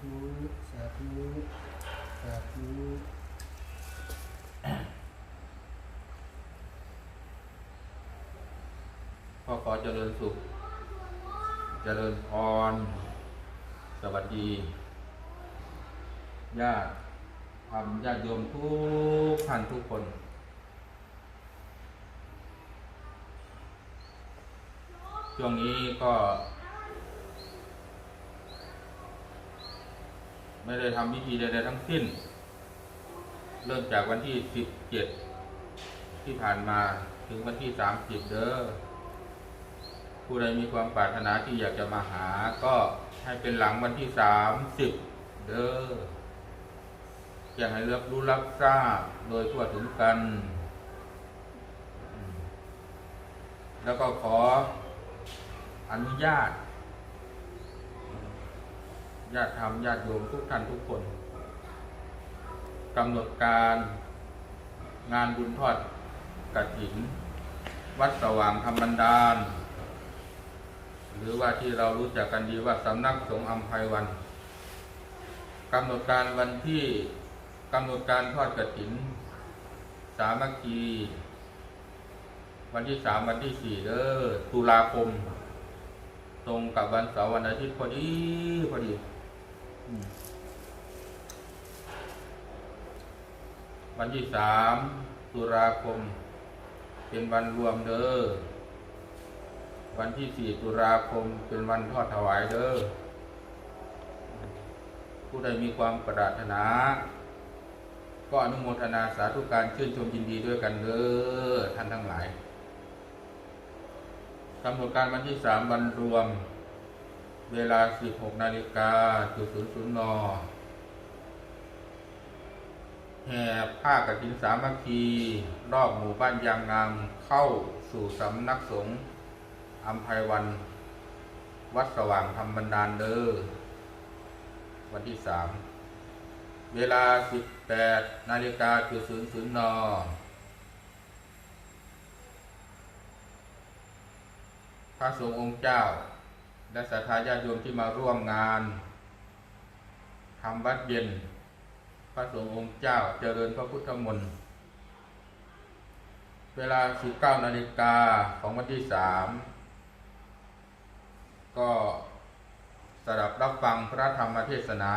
ธุสาธุสาธุพ่อขอเจริญสุข เจริญพรสวัสดีญาติทำญาติโยมทุกท่านทุกคน ช่วงนี้ก็ ไม่ได้ทำพิธีใดๆทั้งสิ้น เริ่มจากวันที่17ที่ผ่านมาถึงวันที่30เด้อผู้ใดมีความปรารถนาที่อยากจะมาหา ก็ให้เป็นหลังวันที่30เด้ออยากให้รับรู้รับทราบโดยทั่วถึงกัน แล้วก็ขออนุญาต ญาติธรรมญาติโยมทุกท่านทุกคนกำหนดการงานบุญทอดกฐิน วัดสว่างธรรมบันดาล หรือว่าที่เรารู้จักกันดีว่าสำนักสงฆ์อัมภัยวันกำหนดการวันที่กำหนดการทอดกฐิน สามัคคีวันที่สามวันที่สี่เด้อตุลาคม ตรงกับวันเสาร์วันอาทิตย์พอดีพอดี วันที่สามตุลาคม เป็นวันรวมเด้อ วันที่สี่ตุลาคมเป็นวันทอดถวายเด้อ ผู้ใดมีความปรารถนา ก็อนุโมทนาสาธุการชื่นชมยินดีด้วยกันเด้อท่านทั้งหลายกำหนดการวันที่สามวันรวม เวลา 16 นาฬิกาจุดศูนย์ศูนย์นแห่ผ้ากฐินสามัคคี รอบหมู่บ้านยางงามเข้าสู่สำนักสงฆ์อัมภัยวัน วัดสว่างธรรมบันดาลเด้อวันที่สามเวลา 18 นาฬิกาจุดศูนย์ศูนย์นพระสงฆ์องค์เจ้า และศรัทธาญาติโยมที่มาร่วมงานทำวัดเย็น พระสงฆ์องค์เจ้าเจริญพระพุทธมนต์เวลา 19นาฬิกาของวันที่ 3 ก็สดับรับฟังพระธรรมเทศนา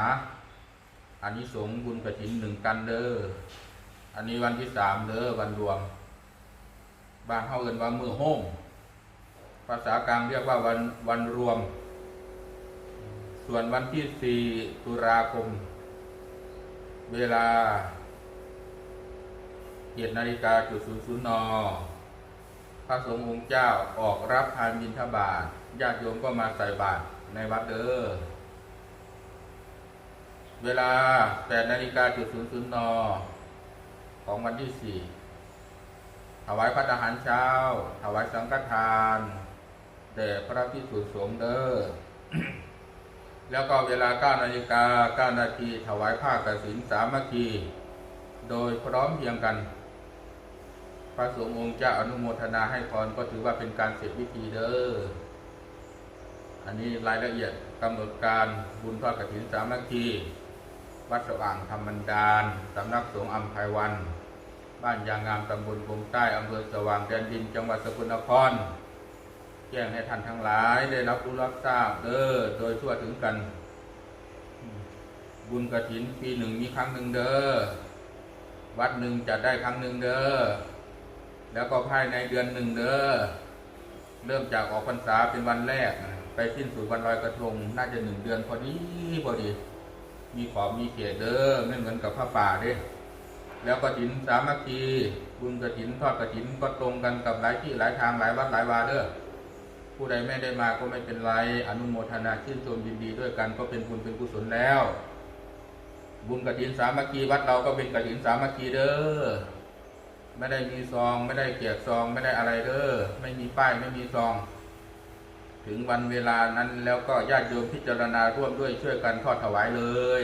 อานิสงส์บุญกระถินหนึ่งกันเด้ออันนี้วันที่สามเด้อวันรวม บานเฮาเอินว่ามือโฮม ภาษากลางเรียกว่าวันวันรวม ส่วนวันที่สี่ตุลาคม เวลาเจ็ดนาฬิกาจุดศูนย์ศูนย์นพระสงฆ์องค์เจ้าออกรับทานบิณฑบาตญาติโยมก็มาใส่บาตรในวัดเด้อเวลา8นาฬิกาจุดศูนย์ศูนย์นของวันที่4ถวายพระทหารเช้า ถวายสังฆทาน แด่พระพิสุสงฆ์เด้อแล้วก็เวลา9นาฬิกา9นาทีถวายผ้ากฐินสามัคคี โดยพร้อมเพียงกัน พระสงฆ์องค์เจ้าอนุโมทนาให้พรก็ถือว่าเป็นการเสร็จพิธีเด้อ อันนี้รายละเอียดกำหนดการบุญทอดกฐินสามัคคี วัดสว่างธรรมบันดาลสำนักสงฆ์อัมภัยวัน บ้านยางงามตำบลกงใต้อำเภอสว่างแดนดินจังหวัดสกลนคร แจ้งให้ท่านทั้งหลาย ได้รับรู้รับทราบเด้อโดยทั่วถึงกัน บุญกฐินปีหนึ่งมีครั้งหนึ่งเด้อวัดหนึ่งจัดได้ครั้งหนึ่งเด้อแล้วก็ภายในเดือนหนึ่งเด้อเริ่มจากออกพรรษาเป็นวันแรก ไปสิ้นสู่วันลอยกระทง น่าจะหนึ่งเดือนพอดีพอดี มีขอบมีเขตเด้อไม่เหมือนกับผ้าป่าเด้แล้วกฐินสามัคคีบุญกฐินทอดกฐินก็ตรงกันกับหลายที่หลายทางหลายวัดหลายวาเด้อ ผู้ใดไม่ได้มาก็ไม่เป็นไร อนุโมทนาชื่นชมยินดีด้วยกันก็เป็นบุญเป็นกุศลแล้ว บุญกฐินสามัคคีวัดเราก็เป็นกฐินสามัคคีเด้อไม่ได้มีซอง ไม่ได้เกียกซอง ไม่ได้อะไรเด้อไม่มีป้ายไม่มีซอง ถึงวันเวลานั้นแล้วก็ญาติโยมพิจารณาร่วมด้วยช่วยกันทอดถวายเลย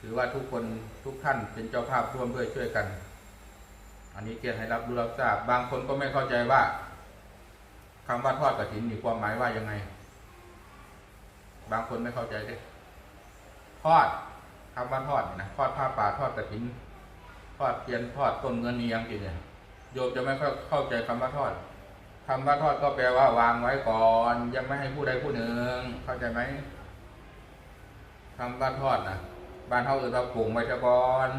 ถือว่าทุกคนทุกท่านเป็นเจ้าภาพร่วมด้วยช่วยกัน อันนี้เกียรติให้รับรู้รับทราบบางคนก็ไม่เข้าใจว่า คำว่าทอดกระถินมีความหมายว่ายังไง บางคนไม่เข้าใจด้วยทอดคำว่าทอดนี่นะทอดผ้าป่าทอดกระถิน ทอดเทียนทอดต้นเงินนี่ยังกินเนี่ยโยมจะไม่ค่อยเข้าใจคำว่าทอดคำว่าทอดก็แปลว่าวางไว้ก่อน ยังไม่ให้ผู้ใดผู้หนึ่ง เข้าใจไหมคำว่าทอดนะบ้านเฮาเอื่นว่าปรุงไว้ซะก่อน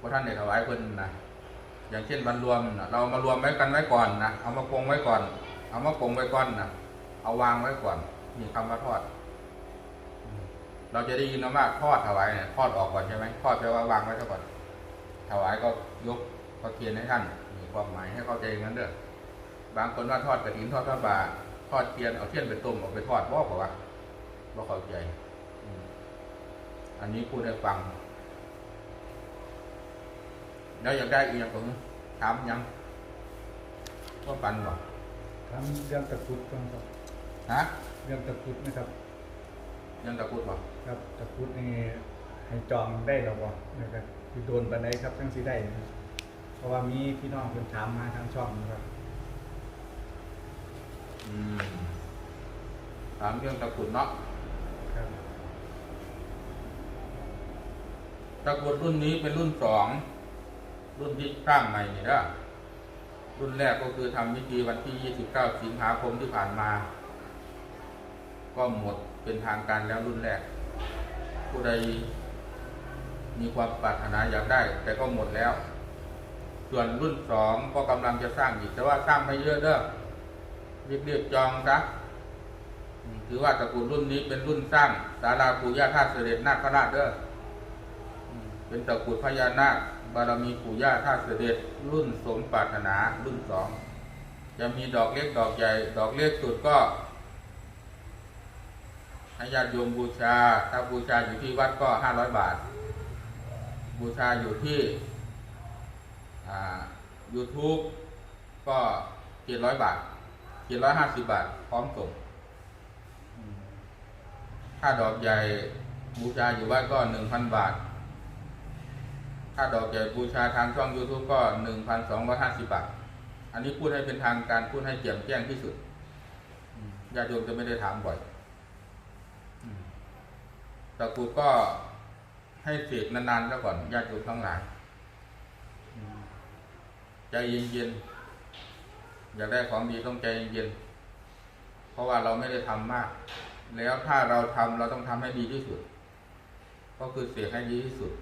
พระท่านได้ถวายเพิ่นนะอย่างเช่นบรรรวมนะเรามารวมไว้กันไว้ก่อนนะเอามาปรุงไว้ก่อน เอามาปรุงไว้ก่อนนะเอาวางไว้ก่อนนี่คำว่าทอด เราจะได้ยินนะว่าทอดถวายเนี่ยทอดออกก่อนใช่ไหมทอดแปลว่าวางไว้ซะก่อน ถวายก็ยกพระเทียนให้ท่าน มีความหมายให้เข้าใจงั้นเด้อบางคนว่าทอดกระถินทอดทอดบาทอดเทียนเอาเทียนไปต้มเอาไปทอดบ่บอกว่าบ่เข้าใจอันนี้พูดให้ฟัง แล้วอยากได้อีกอย่างผมถามยังก็ปันบอก ทำเรื่องตะกรุดก่อนครับฮะเรื่องตะกรุดนะครับ ยังตะพูดบอกครับตะกรุดนี่ให้จองได้หรอวะนะครับคือโดนปันไดครับทั้งสิได้นะครับเพราะว่ามีพี่น้องเพิ่นถามมาทางช่องนะครับ อืมถามเรื่องตะกรุดเนาะครับ ตะกรุดรุ่นนี้เป็นรุ่นสองรุ่นที่สร้างใหม่นี่นะ รุ่นแรกก็คือทำพิธีวันที่ 29 สิงหาคมที่ผ่านมา ก็หมดเป็นทางการแล้วรุ่นแรก ผู้ใดมีความปรารถนาอยากได้ แต่ก็หมดแล้ว ส่วนรุ่นสองก็กำลังจะสร้างอีกแต่ว่าสร้างไม่เยอะเด้อรีบๆจองซะถือว่าตระกูลรุ่นนี้เป็นรุ่นสร้างศาลาปู่ย่าท่าเสด็จนาคราชเด้อเป็นตระกูลพญานาค บารมีปู่ย่าท่าเสด็จรุ่นสมปรารถนารุ่นสองจะมีดอกเล็กดอกใหญ่ ดอกเล็กสุดก็ให้ญาติโยมบูชา ถ้าบูชาอยู่ที่วัดก็ห้าร้อยบาท บูชาอยู่ที่อ่า YouTube ก็เจ็ดร้อยบาทเจ็ดร้อยห้าสิบบาท พร้อมส่งถ้าดอกใหญ่บูชาอยู่วัดก็หนึ่งพันบาท ถ้าดอกใหญ่บูชาทางช่อง YouTube ก็ 1,250 บาท อันนี้พูดให้เป็นทางการพูดให้แจ่มแจ้งที่สุดอืมญาติโยมจะไม่ได้ถามบ่อยอืมตะกรุดก็ให้เสกนานๆแล้วก่อนญาติโยมทั้งหลายอืมใจเย็นๆอยากได้ของดีต้องใจเย็นๆเพราะว่าเราไม่ได้ทำมาก แล้วถ้าเราทำเราต้องทำให้ดีที่สุด ก็คือเสกให้ดีที่สุด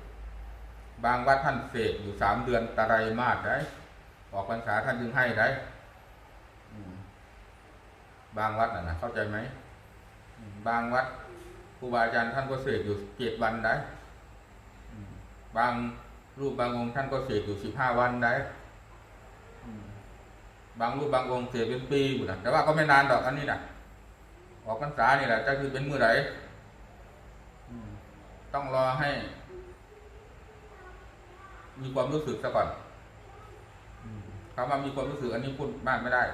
บางวัดท่านเสกอยู่สามเดือนตะไรมาสได้ออกพรรษาท่านจึงให้ได้บางวัดน่ะนะเข้าใจไหมบางวัดครูบาอาจารย์ท่านก็เสกอยู่เจ็ดวันได้บางรูปบางองค์ท่านก็เสกอยู่สิบห้าวันได้บางรูปบางองค์เสกเป็นปีอยู่นะแต่ว่าก็ไม่นานดอกอันนี้นะออกพรรษานี่แหละจะคือเป็นมือไหนต้องรอให้ มีความรู้สึกซะก่อนคำว่ามีความรู้สึกอันนี้พูดมากไม่ได้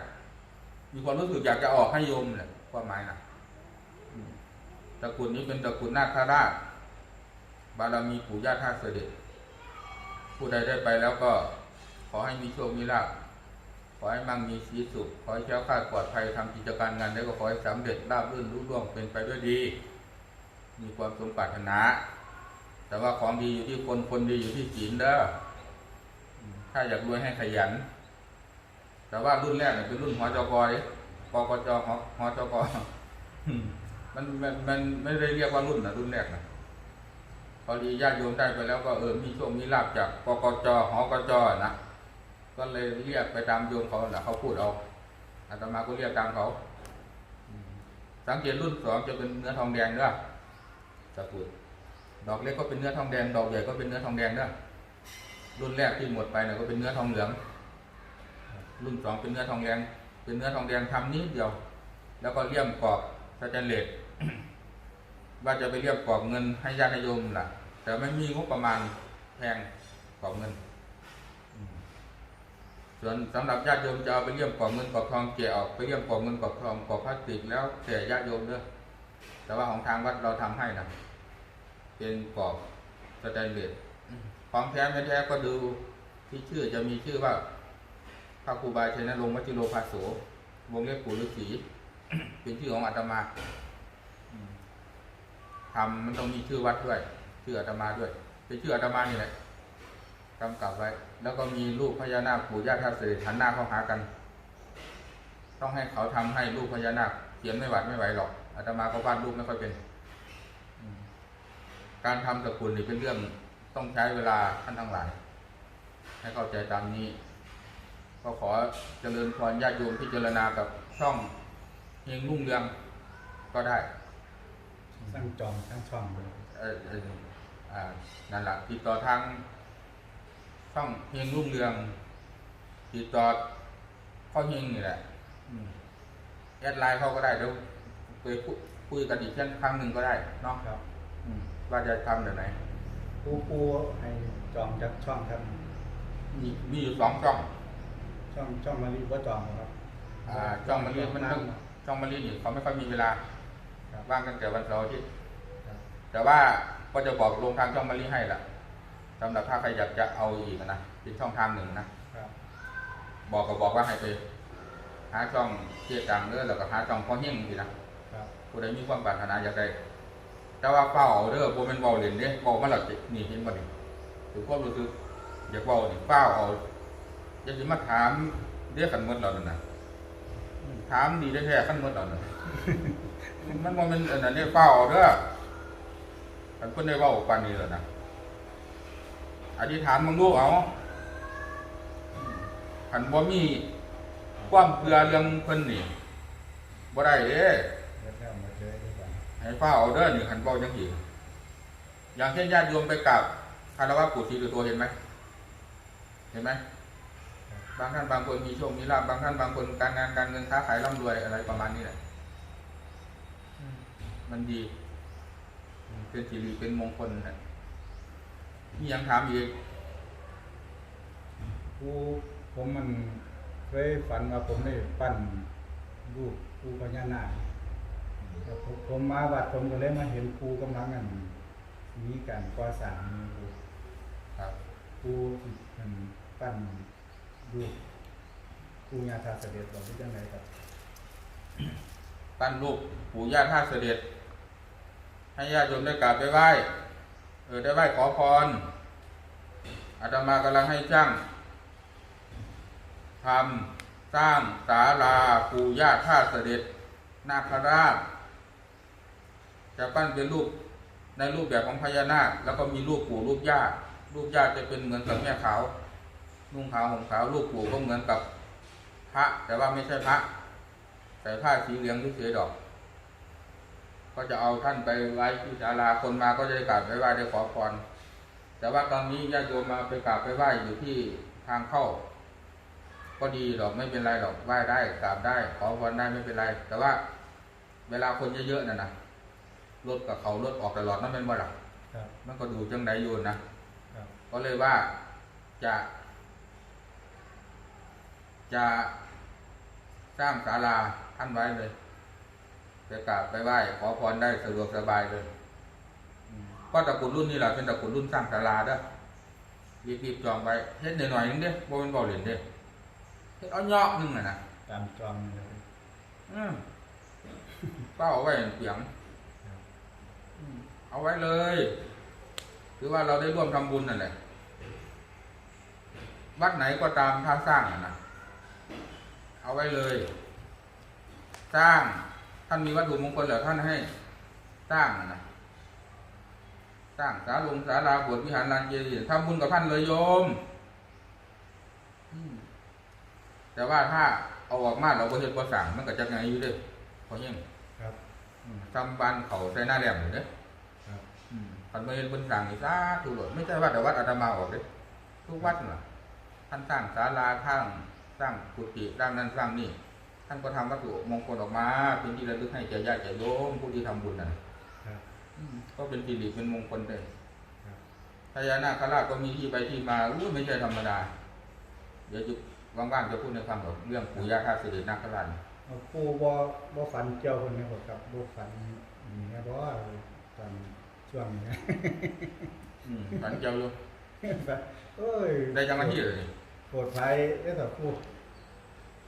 มีความรู้สึกอยากจะออกให้โยมเนี่ยความหมายนะอืมตระกูลนี้เป็นตระกูลนาคราชบารมีปู่ย่าท่าเสด็จ ผู้ใดได้ไปแล้วก็ขอให้มีโชค มีลาภขอให้มั่งมีสีสุข ขอให้แค้วคลาดปลอดภัยทำกิจการงานได้ก็ขอให้สำเร็จราบรื่นรุ่ร่วงเป็นไปด้วยดี มีความสมปรารถนา แต่ว่าของดีอยู่ที่คนคนดีอยู่ที่ศีลเด้อถ้าอยากรวยให้ขยัน แต่ว่ารุ่นแรกเนี่ยเป็นรุ่นหอจกเลยกกจหอหอจกอมันมันมันไม่ได้เรียกว่ารุ่นนะรุ่นแรกนะพอดีญาติโยมได้ไปแล้วก็เออมีโชคมีลาบจากกกจหอกจนะก็เลยเรียกไปตามโยมเขาแหละเขาพูดเอาอาตมาก็เรียกตามเขา สังเกตรุ่นสองจะเป็นเนื้อทองแดงเด้อตะกรุด ดอกเล็กก็เป็นเนื้อทองแดง ดอกใหญ่ก็เป็นเนื้อทองแดงด้อรุ่นแรกที่หมดไปเนี่ยก็เป็นเนื้อทองเหลือง รุ่นสองเป็นเนื้อทองแดง เป็นเนื้อทองแดงทำนิดเดียว แล้วก็เลี่ยมกรอบสแตนเลสว่าจะไปเลี่ยมกรอบเงินให้ญาติโยมล่ะ แต่ไม่มีงบประมาณแพงกรอบเงิน ส่วนสำหรับญาติโยมจะเอาไปเลี่ยมกรอบเงินกรอบทองแกะออกไปเลี่ยมกรอบเงินกรอบทองกรอบพลาสติกแล้วแต่ญาติโยมเด้อแต่ว่าของทางวัดเราทำให้นะ เป็นกรอบสแตนเลสของแท้ไม่แท้ก็ดูที่ชื่อจะมีชื่อว่าพระครูบาชัยนรงค์วชิโรภาโสวงเล็บปู่ฤาษีเป็นชื่อของอาตมาอืมทำมันต้องมีชื่อวัดด้วย ชื่ออาตมาด้วย เป็นชื่ออาตมานี่แหละกำกับไว้ แล้วก็มีรูปพญานาคปู่ย่าท่าเสด็จหันหน้าเข้าหากัน ต้องให้เขาทำให้รูปพญานาคเขียนไม่หวัดไม่ไหวหรอกอาตมาก็วาดรูปไม่ค่อยเป็นอืม การทำสกุลนี่เป็นเรื่องต้องใช้เวลาท่านทั้งหลาย ให้เข้าใจตามนี้ ก็ขอเจริญพรญาติโยมพิจารณากับช่องเฮงรุ่งเรืองก็ได้สร้างจอมสร้างช่องเลยเออเอออ่านั่นแหละติดต่อทางช่องเฮงรุ่งเรืองติดต่อพ่อเฮงนี่แหละอืมแอดไลน์เขาก็ได้เดี๋ยวไปพูดคุยกันอีกครั้งหนึ่งก็ได้เนาะ ครับอืมว่าจะทำแบบไหนปูปูให้จองจากช่องครับมีมีอยู่สองช่องช่องช่องมารีว่าจองเหรอครับอ่าช่องมะลิมันต้องช่องมะลินี่เขาไม่ค่อยมีเวลาครับว่างตั้งแต่วันเสาร์อาที่ครับแต่ว่าก็จะบอกลงทางช่องมะลิให้ละสำหรับถ้าใครอยากจะเอาอีกนะเป็นช่องทางหนึ่งนะครับบอกก็บอกว่าให้ไปหาช่องเชี่ยตังเด้อแล้วก็หาช่องพ่อเฮงสินะครับผู้ใดมีความปรารถนาอยากได้ แต่ว่าเฝ้าเอาเด้อโบ่แม่นเว้าเล่นเด้เว้ามาแล้วจินี่เห็นบ่นี่ถือความรู้สึกอยากเว้านี่เฝ้าเอาอย่าสิมาถามเด้อกันหมดแล้วนั่นน่ะถามดีได้แท้กันหมดแล้วนั่นมันบ่แม่นอันนั้นเด้เฝ้าเอาเด้อคันเพิ่นได้เว้าปานนี้แล้วนะอธิษฐานมึงดูกเอาคันบ่มีความเพื่อเรื่องเพิ่นนี่บ่ได้เด้ ให้ฟ้าเอาเด้อนี่งคันเบาจังสีอย่างเช่นญาติโยมไปกราบคารวะปู่ศรีสุโธเห็นไหมเห็นไหมบางท่านบางคนมีโชคมีลาภบางท่านบางคนการงานการเงินค้าขายร่ำรวยอะไรประมาณนี้แหละมันดี เป็นสิริเป็นมงคลนะมียังถามอีกปูผมมันเคยฝันว่าผมได้ปั้นรูปปูพญานาค แต่ผมผมมาวัดผมก็เลยมาเห็นปูกำลังอันมีการก่อสร้างอยู่ครับปูมันปั้นรูปปูญาธาเสด็จบอกที่จังไหนครับปั้นรูปปู่ย่าท่าเสด็จ ให้ญาติโยมได้กราบได้ไหว้เออได้ไหว้ขอพรอาตมากำลังให้จ้างทำสร้างศาลาปู่ย่าท่าเสด็จนาคราช จะปั้นเป็นรูปในรูปแบบของพญานาค แล้วก็มีรูปปู่รูปย่ารูปย่าจะเป็นเหมือนกับแม่ขาวนุ่งขาวห่มขาวรูปปู่ก็เหมือนกับพระ แต่ว่าไม่ใช่พระใส่ผ้าสีเหลืองที่เฉยดอก ก็จะเอาท่านไปไว้ที่ศาลาคนมาก็จะได้กราบไปไหว้ได้ขอพรแต่ว่าตอนนี้ญาติโยมมาไปกราบไปไหว้อยู่ที่ทางเข้า ก็ดีดอกไม่เป็นไรดอกไหว้ได้กราบได้ ขอพรได้ไม่เป็นไร แต่ว่าเวลาคนเยอะๆน่ะนะ รถกับเขารถออกตลอดนั่นเป็นบ่หลักครับมันก็ดูจังไดอยู่นะครับก็เลยว่าจะ จะสร้างศาลาท่านไว้เลยไปกราบไปไหว้ขอพรได้สะดวกสบายเลยอืมก็ตระกูลรุ่นนี้แหละเป็นตระกูลรุ่นสร้างศาลาเด้อรีบๆจองไว้เฮ็ดหน่อยๆนึงเด้อบ่เป็นเบาเหรียญเด้อเฮ็ดเอาเงาะนึงน่ะนะตามจอมเลยอืมเป้าเอาไว้เปียงครับอืม เอาไว้เลยคือว่าเราได้ร่วมทำบุญนั่นแหละวัดไหนก็ตามถ้าสร้างอะนะเอาไว้เลย สร้างท่านมีวัตถุมงคลเหรอท่านให้ สร้างอะนะสร้างศาลงศาลาบวชวิหารลานเจดีย์ทำบุญกับท่านเลยโยมอืมแต่ว่าถ้าเอาออกมาเราก็เห็นบ่สั่งมันก็จะไงอยู่เด้อเพราะยังครับอืมทำบ้านเขาใส่หน้าแหลมอยู่เด้อครับ อืมพันเมืบนสั่งอีกซาทุกหลดไม่ใช่ว่าแต่วัดอาตมาออกเด้ทุกวัดน่ะท่านสร้างศาลาข้างสร้างกุฏิสร้างนั้นสร้างนี่ท่านก็ทำวัตถุมงคลออกมาเป็นที่ระลึกให้แก่ญาติแก่โยมผู้ที่ทำบุญน่ะครับอืมก็เป็นสิริเป็นมงคลเลยครับพญานาคราชก็มีที่ไปที่มาอู้ไม่ใช่ธรรมดา เดี๋ยวจะว่างๆจะพูดในคำกับเรื่องปู่ย่าท่าเสด็จนาคราชเอาปูบ่บ่ฝันเกี่ยวคนนี้บ่ครับบ่ฝันนี่นะบ่ตอน ช่วงนี้อืมฝันเจ้าอยู่เอ้ยได้จังหน้าที่เลยนี่โปรดภัยเด้อครับปู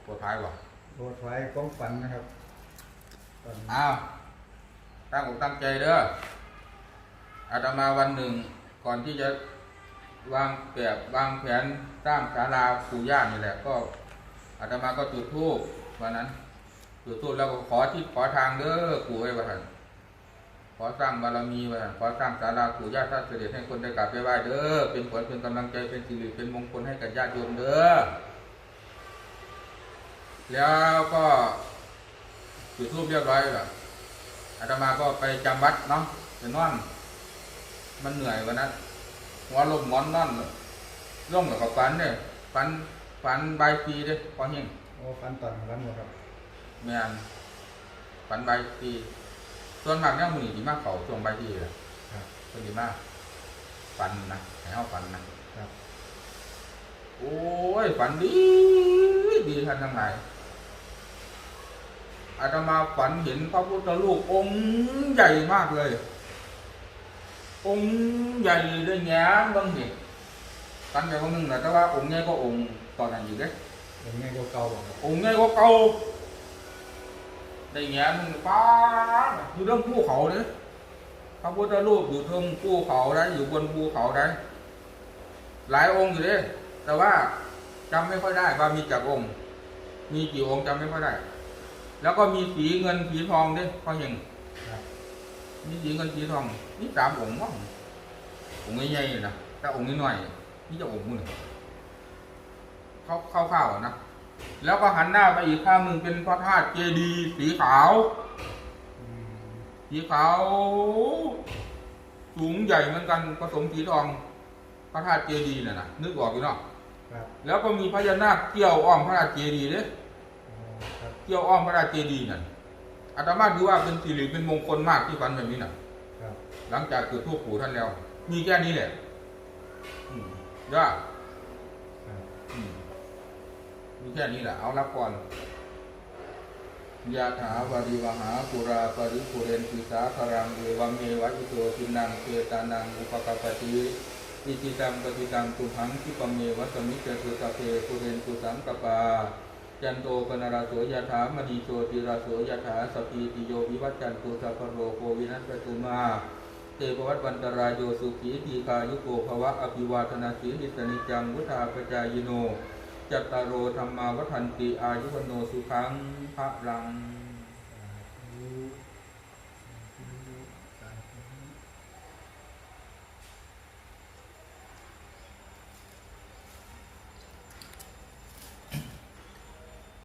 ปวดท้ายว่ะโปรดภัยของฝันนะครับตอนอ้าวตั้งอกตั้งใจเด้ออาตมาวันหนึ่ง ก่อนที่จะวางแบบวางแผนสร้างศาลาปู่ย่านี่แหละ ก็อาตมาก็จุดธูปวันนั้นจุดธูปแล้วก็ขอที่ขอทางเด้อปู่ไว้ว่าท่าน ขอสร้างบารมีว่าท่านขอสร้างศาลาปู่ย่าท่าเสด็จให้คนได้กราบได้ไหว้เด้อเป็นผลเป็นกำลังใจเป็นสิริเป็นมงคลให้กับญาติโยมเด้อแล้วก็จุดธูปเรียบร้อยแล้วอาตมาก็ไปจำวัดเนาะไปนอน มันเหนื่อยวันนั้นหัวลมหมอนนอนร่มกับฝันเนี่ยฝันฝันใบายปีเด้พอเฮงโอ้ฟันตอนฟันหมดครับแม่นฝันใบายปี ส่วนมากเนี่ยมือดีมากเขาช่วงใบายปีเลยครับคนดีมากฝันนะให้เขาฝันนะครับโอ้ยฝันดีดีท่านทั้งหลายอาตมาฝันเห็นพระพุทธรูปองค์ใหญ่มากเลย องค์ใหญ่เลยแง่บางนี่ฝันใหญ่คนหนึ่งนะแต่ว่าองค์ใหญ่ก็องค์ตอนนั้นอยู่เด้อย่างนี้ก็เก่าบ่ครับองค์ใหญ่ก็เก่า ได้แง่มึงป้าอยู่เรื่องภูเขาเด้พระพุทธรูปอยู่เทิงภูเขาได้อยู่บนภูเขาได้หลายองค์อยู่เด้แต่ว่าจำไม่ค่อยได้ว่ามีจากองค์ มีกี่องค์จำไม่ค่อยได้ แล้วก็มีสีเงินสีทองด้พ่อเห็นครับมีสีเงินสีทองนี่สามองค์มั้งองค์ใหญ่ๆนะแต่องค์น้อยๆนี่จะองค์มือเข้าเข้าๆนะ แล้วก็หันหน้าไปอีกข้างหนึ่งเป็นพระธาตุเจดีย์สีขาวอืมสีขาว สูงใหญ่เหมือนกันผสมสีทอง พระธาตุเจดีย์น่ะนะนึกออกอยู่เนาะครับแล้วก็มีพญานาคเกี่ยวอ้อมพระธาตุเจดีย์เด้อ๋อครับเกี่ยวอ้อมพระธาตุเจดีย์นั่นอาตมาถือว่าเป็นสิริเป็นมงคลมากที่ฝันแบบนี้น่ะครับหลังจากจุดธูปปู่ท่านแล้ว มีแค่นี้แหละอืมยอดครับอืม มีแค่นี้แหละ เอารับก่อนยะถาวาริวหาปุราปริปุเรนติสาคารังเอวเมวะอิโตทินังเกตานังอุปกปปติอิจิตังปฏิตังตุหังคิปเมวะสมิจตุสพเพปุเรนตุสังกปาจันโตปนราโสยถามณีโชติราโสยถาสพีติโยวิวัจจันตุสัพพโรโควินัสตุมาเตปวัตวันตรายโยสุขีทีคายุโกภวะอภิวาทนาสีลิสนิจังวุธาปจายโน จัตตารโอธรรมาวัฒนติอายุวโนสุขังพระรัง